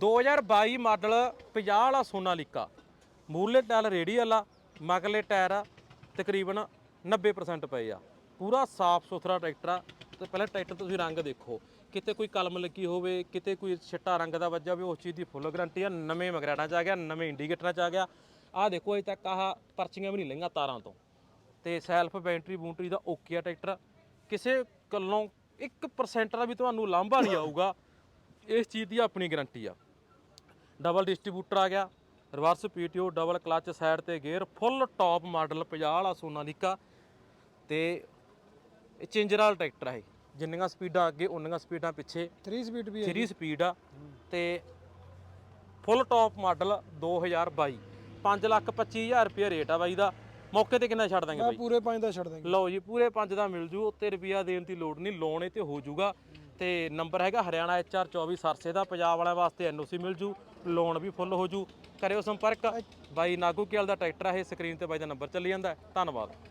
2022 model 50 ਵਾਲਾ Sonalika ਮੂਰਲੇ tyre radial ਵਾਲਾ ਮਗਲੇ tyre ਆ ਤਕਰੀਬਨ 90% ਪਏ ਆ। ਪੂਰਾ ਸਾਫ਼ ਸੁਥਰਾ ਟਰੈਕਟਰ ਆ ਤੇ ਪਹਿਲਾਂ ਟਰੈਕਟਰ ਤੁਸੀਂ ਰੰਗ ਦੇਖੋ। ਕਿਤੇ ਕੋਈ ਕਲਮ ਲੱਗੀ ਹੋਵੇ, ਕਿਤੇ ਕੋਈ ਛਿੱਟਾ ਰੰਗ ਦਾ ਵੱਜਾ ਹੋਵੇ, ਉਸ ਚੀਜ਼ ਦੀ ਫੁੱਲ ਗਰੰਟੀ ਆ। ਨਵੇਂ ਮਗਰਾੜਾਂ ਚ ਆ ਗਿਆ, ਨਵੇਂ ਇੰਡੀਕੇਟਰਾਂ ਚ ਆ ਗਿਆ। ਆਹ ਦੇਖੋ ਅਜੇ ਤੱਕ ਆਹ ਪਰਚੀਆਂ ਵੀ ਨਹੀਂ ਲਈਆਂ ਤਾਰਾਂ ਤੋਂ। ਤੇ ਸੈਲਫ ਬੈਟਰੀ ਬੂਟਰੀ ਦਾ ਓਕੇ ਆ ਟਰੈਕਟਰ। ਕਿਸੇ ਗੱਲੋਂ 1% ਦਾ ਵੀ ਤੁਹਾਨੂੰ ਲਾਂਭਾ ਨਹੀਂ ਆਊਗਾ। ਇਸ ਚੀਜ਼ ਦੀ ਆਪਣੀ ਗਰੰਟੀ ਆ। ਡਬਲ ਡਿਸਟ੍ਰੀਬਿਊਟਰ ਆ ਗਿਆ। Reverse PTO double clutch side ਤੇ ਗੇਅਰ ਫੁੱਲ ਟਾਪ ਮਾਡਲ 50 ਵਾਲਾ ਸੋਨਾਲੀਕਾ ਤੇ ਇਹ ਚੇਂਜਰ ਵਾਲਾ ਟਰੈਕਟਰ ਇਹ। ਜਿੰਨੀਆਂ ਸਪੀਡਾਂ ਅੱਗੇ ਉਨੀਆਂ ਸਪੀਡਾਂ ਪਿੱਛੇ। 3 ਸਪੀਡ ਵੀ ਹੈ 3 ਸਪੀਡ ਆ ਤੇ ਫੁੱਲ ਟਾਪ ਮਾਡਲ 2022 525000 ਰੁਪਏ ਰੇਟ ਆ ਬਾਈ ਦਾ। ਮੌਕੇ ਤੇ ਕਿੰਨਾ ਛੱਡ ਦਾਂਗੇ ਬਾਈ? ਪੂਰੇ 5 ਦਾ ਛੱਡ ਦਾਂਗੇ। ਲਓ ਜੀ ਪੂਰੇ 5 ਦਾ ਮਿਲ ਜੂ। ਉੱਤੇ ਰੁਪਿਆ ਦੇਣ ਦੀ ਲੋੜ ਨਹੀਂ ਲੋਨ ਇਹ ਤੇ ਹੋ ਜੂਗਾ। ਤੇ ਨੰਬਰ ਹੈਗਾ ਹਰਿਆਣਾ HR24 ਸਰਸੇ ਦਾ ਪੰਜਾਬ ਵਾਲਿਆਂ ਵਾਸਤੇ ਐਨਓਸੀ ਮਿਲ ਜੂ ਲੋਨ ਵੀ ਫੁੱਲ ਹੋ ਜੂ। ਕਰਿਓ ਸੰਪਰਕ। ਬਾਈ ਨਾਗੂ ਕੇਲ ਦਾ ਟਰੈਕਟਰ ਇਹ ਸਕਰੀਨ ਤੇ ਬਾਈ ਦਾ ਨੰਬਰ ਚੱਲੀ ਜਾਂਦਾ ਹੈ। ਧੰਨਵਾਦ।